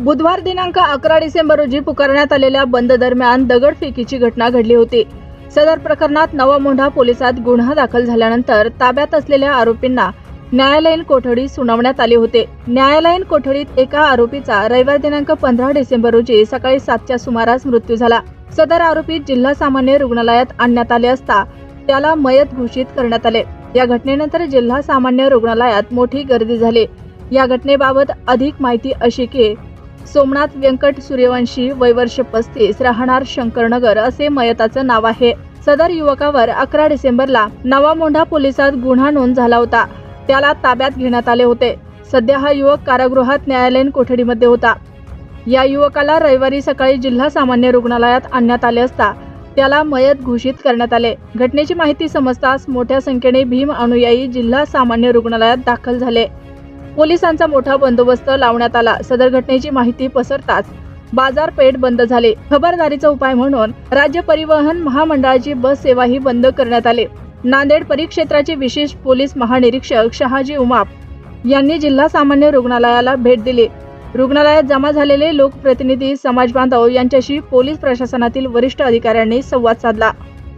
बुधवार दिनांक अकरा डिसेंबर रोजी पुकारण्यात आलेल्या बंद दरम्यान दगडफेकीची घटना घडली होती. सदर प्रकरणात नवा मोंढा पोलिसात गुन्हा दाखल झाल्यानंतर ताब्यात असलेल्या आरोपींना न्यायालयीन कोठडी सुनावण्यात आले होते. न्यायालयीन कोठडीत एका आरोपीचा रविवार दिनांक पंधरा डिसेंबर रोजी सकाळी सातच्या सुमारास मृत्यू झाला. सदर आरोपी जिल्हा सामान्य रुग्णालयात आणण्यात आले असता त्याला मयत घोषित करण्यात आले. या घटनेनंतर जिल्हा सामान्य रुग्णालयात मोठी गर्दी झाली. या घटनेबाबत अधिक माहिती अशी की सोमनाथ व्यंकट सूर्यवंशी वयवर्ष पस्तीस राहणार शंकरनगर असे मयताचं नाव आहे. सदर युवकावर अकरा डिसेंबरला नवामोंढा पोलिसात गुन्हा नोंद झाला होता. त्याला ताब्यात घेण्यात आले होते. सध्या हा युवक कारागृहात न्यायालयीन कोठडीमध्ये होता. या युवकाला रविवारी सकाळी जिल्हा सामान्य रुग्णालयात आणण्यात आले असता त्याला मयत घोषित करण्यात आले. घटनेची माहिती समजताच मोठ्या संख्येने भीम अनुयायी जिल्हा सामान्य रुग्णालयात दाखल झाले. पोलिसांचा मोठा बंदोबस्त लावण्यात आला. सदर घटनेची माहिती पसरताच बाजारपेठ बंद झाले. खबरदारीचा उपाय म्हणून राज्य परिवहन महामंडळाची बस सेवाही बंद करण्यात आली. नांदेड परिक्षेत्राचे विशेष पोलीस महानिरीक्षक शहाजी उमाप यांनी जिल्हा सामान्य रुग्णालयाला भेट दिली. रुग्णालयात जमा झालेले लोकप्रतिनिधी समाज बांधव यांच्याशी पोलीस प्रशासनातील वरिष्ठ अधिकाऱ्यांनी संवाद साधला.